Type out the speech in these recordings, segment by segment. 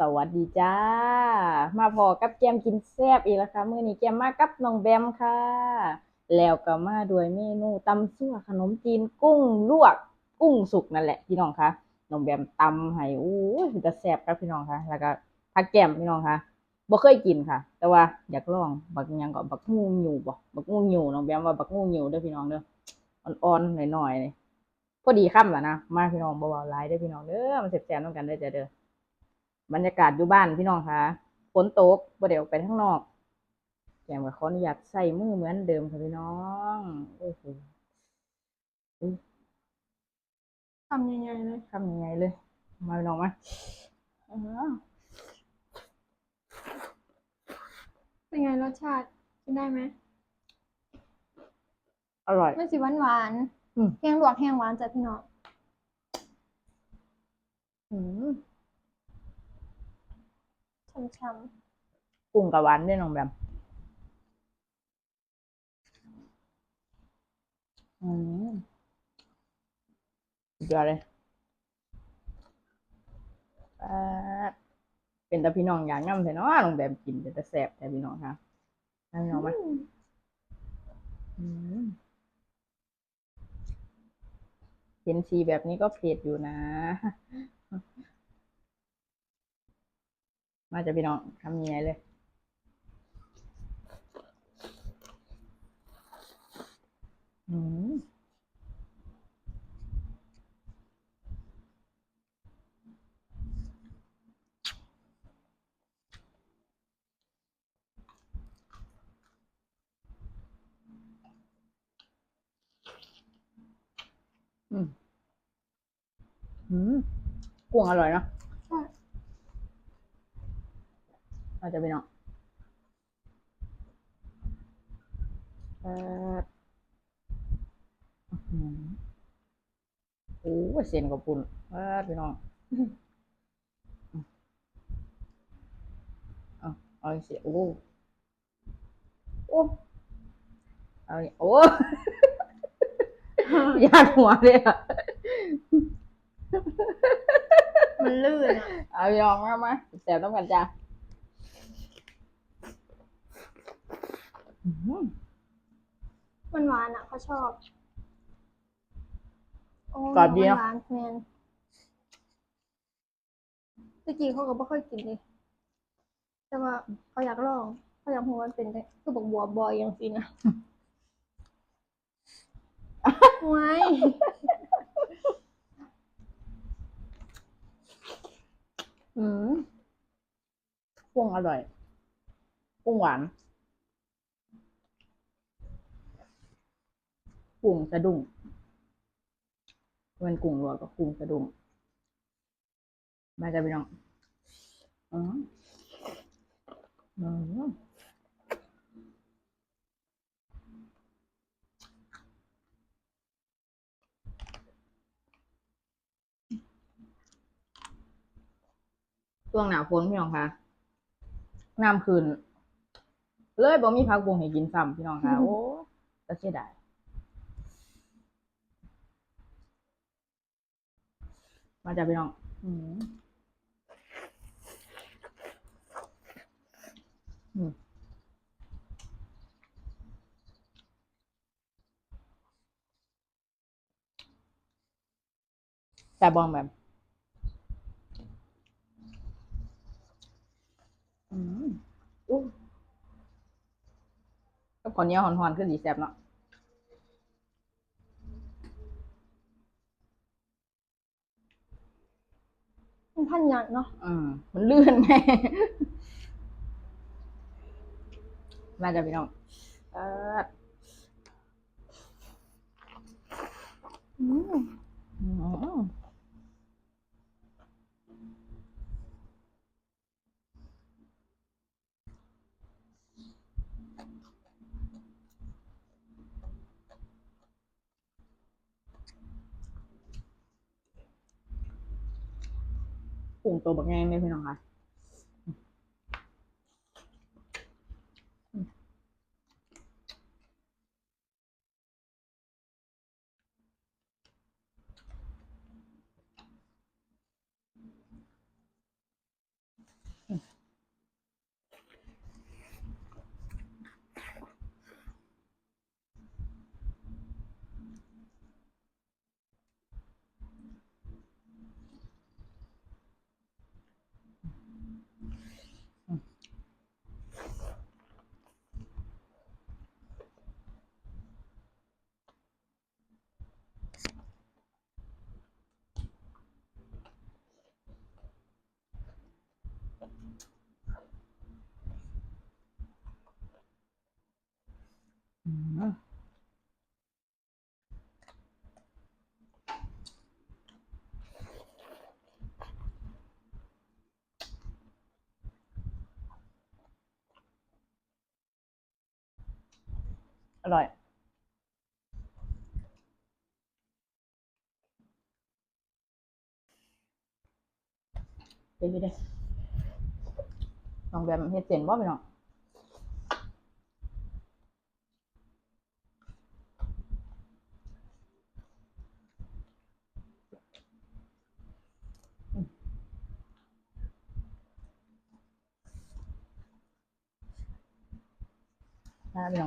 สวัสดีจ้า มาพอกับแก้มกินแซ่บอีกแล้วค่ะมื้อนี้แก้มมากับน้องแบมค่ะ แล้วก็มาด้วยเมนูตำซั่วขนมจีนกุ้งลวกกุ้งสุกนั่นแหละพี่น้องคะน้องแบมตำให้อู้มันจะแซ่บครับพี่น้องคะแล้วก็ผักแก้มพี่น้องคะบ่เคยกินค่ะ แต่ว่าอยากลองบักยังก็บักงูหิวบ่บักงูหิวน้องแบมว่าบักงูหิวเด้อพี่น้องเด้ออ่อนๆหน่อยๆพอดีค่ำแล้วนะมาพี่น้องบ่เว้าหลายเด้อพี่น้องเด้อมันแซ่บๆนำกันเด้จ้ะเด้อ บรรยากาศอยู่บ้านพี่น้องคะฝนตกบ่ได้ออกไปข้างนอกแกมก็ขออนุญาตใส่มือเหมือนเดิมค่ะพี่น้องโอ้โหทำยังไงเลยทำยังไงเลย มาพี่น้องมาอื้อหือเป็นไงรสชาติกินได้ไหมอร่อย ไม่สิหวานหวานอืมแห้งลวกแห้งหวานจ้ะพี่น้อง อืม ช้ำกุ้งกับหวานด้วยน้องแบมอืมสุดยอดเลยเป็นแต่พี่น้องอย่างย่ำแต่เนาะน้องแบมกินแต่แซ่บแต่พี่น้องค่ะพี่น้องมาอืมเห็นสีแบบนี้ก็เผ็ดอยู่นะ มาจะพี่น้องทำยังไงเลยอืมอืมอืมกุ้งอร่อยเนาะ ใช่มาจะพี่น้องเอออื้อหือโอ้ยเส้นกับปุ่นเออพี่น้องเอาเอาเสียโอ้โอ้เอาโอ้ยาดหัวเลยอะมันลื่นอะเอายองมามาแสบต้องกันจ้าอื้อหือ มันหวานอะเขาชอบโอ้กรอบดีเนอะ หวานๆแมนตะกี้เขาก็ไม่ค่อยกินเลยแต่ว่าเขาอยากลองเขาอยากรู้ว่ามันเป็นได้คือบอกบัวบอยอย่างสินะไว้อืมกุ้งอร่อยกุ้งหวาน กุ้งสะดุ้งมันกุ้งรัวกับกุ้งสะดุ้งมาจะไปน้องอืมอืมช่วงหนาวฝนพี่น้องคะน้ำคืนเลยบ่มีพักบุงให้กินซ้ำพี่น้องคะโอ้จะเสียดาย มาจากพี่น้องอืมอืมแต่บองแบบอืมอู้ก็ขอเนี้ยหอนๆขึ้นดีแซ่บเนาะ มันพันหยันเนาะอืมมันลื่นไงมาจากพี่น้องเอออืมอืม ปุ่งตัวบักแงงเลยพี่น้องค่ะ อร่อย ไปไปได้ น้องแบบเฮ็ดเส้นบ่พี่น้องอืมน่าพี่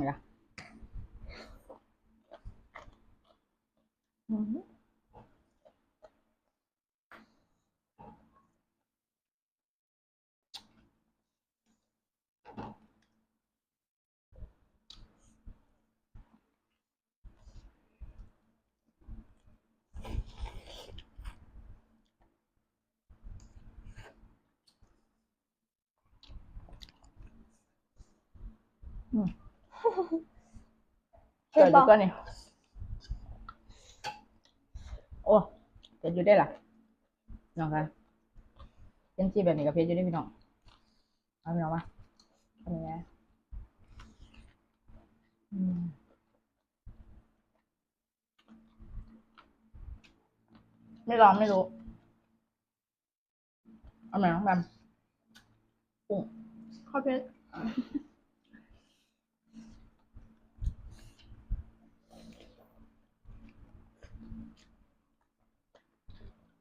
เผ็ดเกิดอบ่ยู่ก็นี่โอ้เผ็ดอยู่ได้ล่ะน้องคะเป็นชีแบบนี้กับเผ็ดอยู่ได้พี่น้องเอาพี่น้องมาทำยังไงอืมไม่ลองไม่รู้เอาไหนน้องแบมกุ้งขอเผ็ด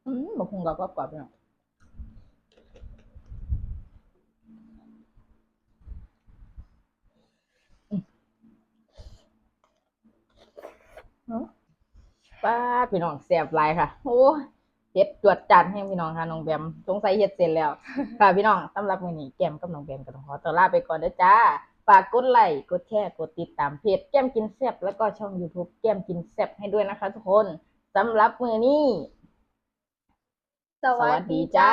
อืมบะคุงกรอบกรอบๆพี่น้องอืมเนาะป้าดพี่น้องแซ่บหลายค่ะ โอ้ยเฮ็ดจวดจัดให้พี่น้องค่ะน้องแบมสงสัยเฮ็ดเสร็จแล้ว ค่ะพี่น้องสำหรับมื้อนี้แก้มกับน้องแบมก็ต้องขอตัวลาไปก่อนเด้อจ้าฝากกดไลค์กดแชร์กดติดตามเพจแก้มกินแซ่บแล้วก็ช่อง YouTube แก้มกินแซ่บให้ด้วยนะคะทุกคนสำหรับมื้อนี้ สวัสดีจ้า